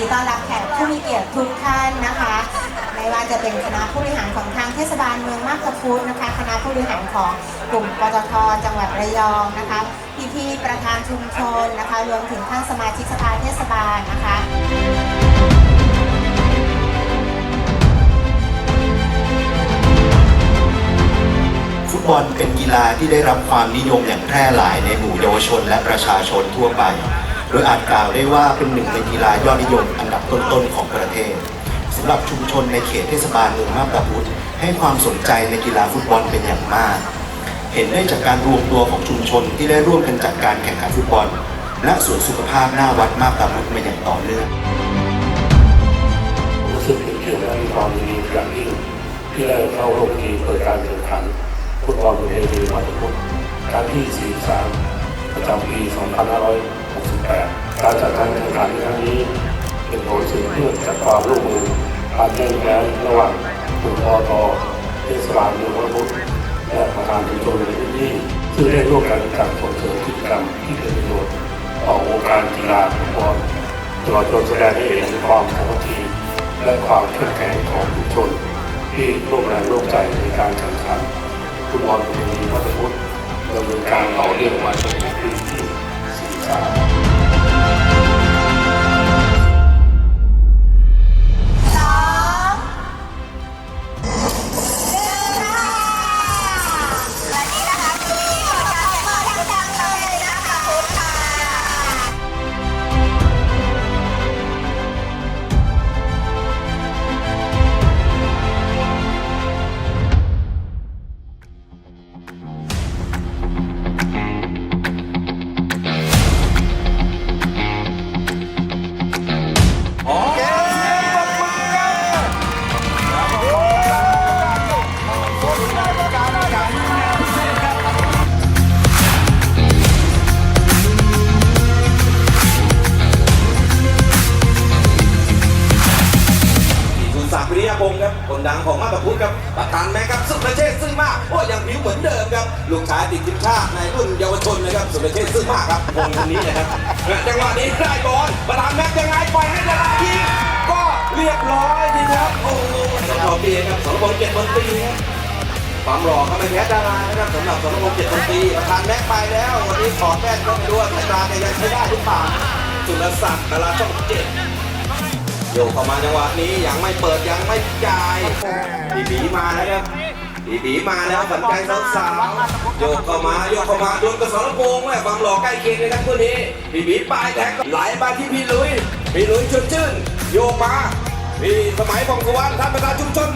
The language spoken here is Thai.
ดีต้อนรับแขกผู้มีเกียรติทุกท่านนะคะ ไม่ว่าจะเป็นคณะผู้บริหารของทางเทศบาลเมืองมาบตาพุธนะคะ คณะผู้บริหารของกลุ่มปตทจังหวัดระยองนะคะ พี่ๆประธานชุมชนนะคะ รวมถึงท่านสมาชิกสภาเทศบาลนะคะฟุตบอลเป็นกีฬาที่ได้รับความนิยมอย่างแพร่หลายในหมู่เยาวชนและประชาชนทั่วไป โดยอาจกล่าวได้ว่าเป็นหนึ่งในกีฬายอดนิยมอันดับต้นๆของประเทศสำหรับชุมชนในเขตเทศบาลเมืองมาบตาพุธให้ความสนใจในกีฬาฟุตบอลเป็นอย่างมาก เห็นได้จากการรวมตัวของชุมชนที่ได้ร่วมกันจัดการแข่งขันฟุตบอล และสวนสุขภาพหน้าวัดมาบตาพุธมาอย่างต่อเนื่องรู้สึกเป็นเกียรติและมีความยินดีอย่างยิ่งที่ได้เข้าร่วมทีมเปิดการแข่งขันฟุตบอลประเพณีวัดพุธครั้งที่ 43 ประจำปี 2568 การจัดการแข่งขันในครั้งนี้เป็นผลสืบเนื่องจากความร่วมมือการแข่งขันระหว่างกลุ่มอตเทศบาลเมืองวัดพุทธและประธานชุมชนในพื้นที่ซึ่งได้ร่วมกันจัดส่งเสริมกิจกรรมที่เป็นประโยชน์ต่อวงการกีฬาฟุตบอลตลอดจนแสดงให้เห็นถึงความสามัคคีและความเข้มแข็งของชุมชน ที่ร่วมแรงร่วมใจในการแข่งขันฟุตบอลประเพณีวัดพุทธดำเนินการต่อเนื่องมาจนถึงปีที่43 ยพงศ์ครับคนดังของมาตาพุทธครับประธานแม่ครับสุรเชษฐ์ซึ่งมากโอ้ยังผิวเหมือนเดิมครับลูกชายติดทีมชาติในรุ่นเยาวชนนะครับสุรเชษฐ์ซึ่งมากครับวงคนนี้นะครับจังหวะนี้ได้บอลประธานแม็กยังไงปล่อยให้ดาราทีก็เรียบร้อยดีครับโอ้โหสำหรับเบียร์ครับสรพงษ์เกียรติมนตรีครับความหล่อก็ไม่แพ้ดารานะครับสำหรับสรพงษ์เกียรติมนตรีประธานแม็กไปแล้ววันนี้ถอดแว่นก็ไม่รู้ว่าสายตาจะยังใช้ได้หรือเปล่าสุรศักดิ์ดาราช่องเจ็ด โยกเข้ามาจังหวะนี้ยังไม่เปิดยังไม่จ่ายบีบีมาแล้วครับบีบีมาแล้วฝันใจสาวโยกเข้ามาโยกเข้ามาโดนกระสรพงษ์แม่บังหลอกใกล้เคียงเลยครับคู่นี้บีบีปลายแท็กไหลมาที่พี่ลุยพี่ลุยชวนชื่นโยกมาพี่สมัยพงศวรรณท่านประธานชุมชน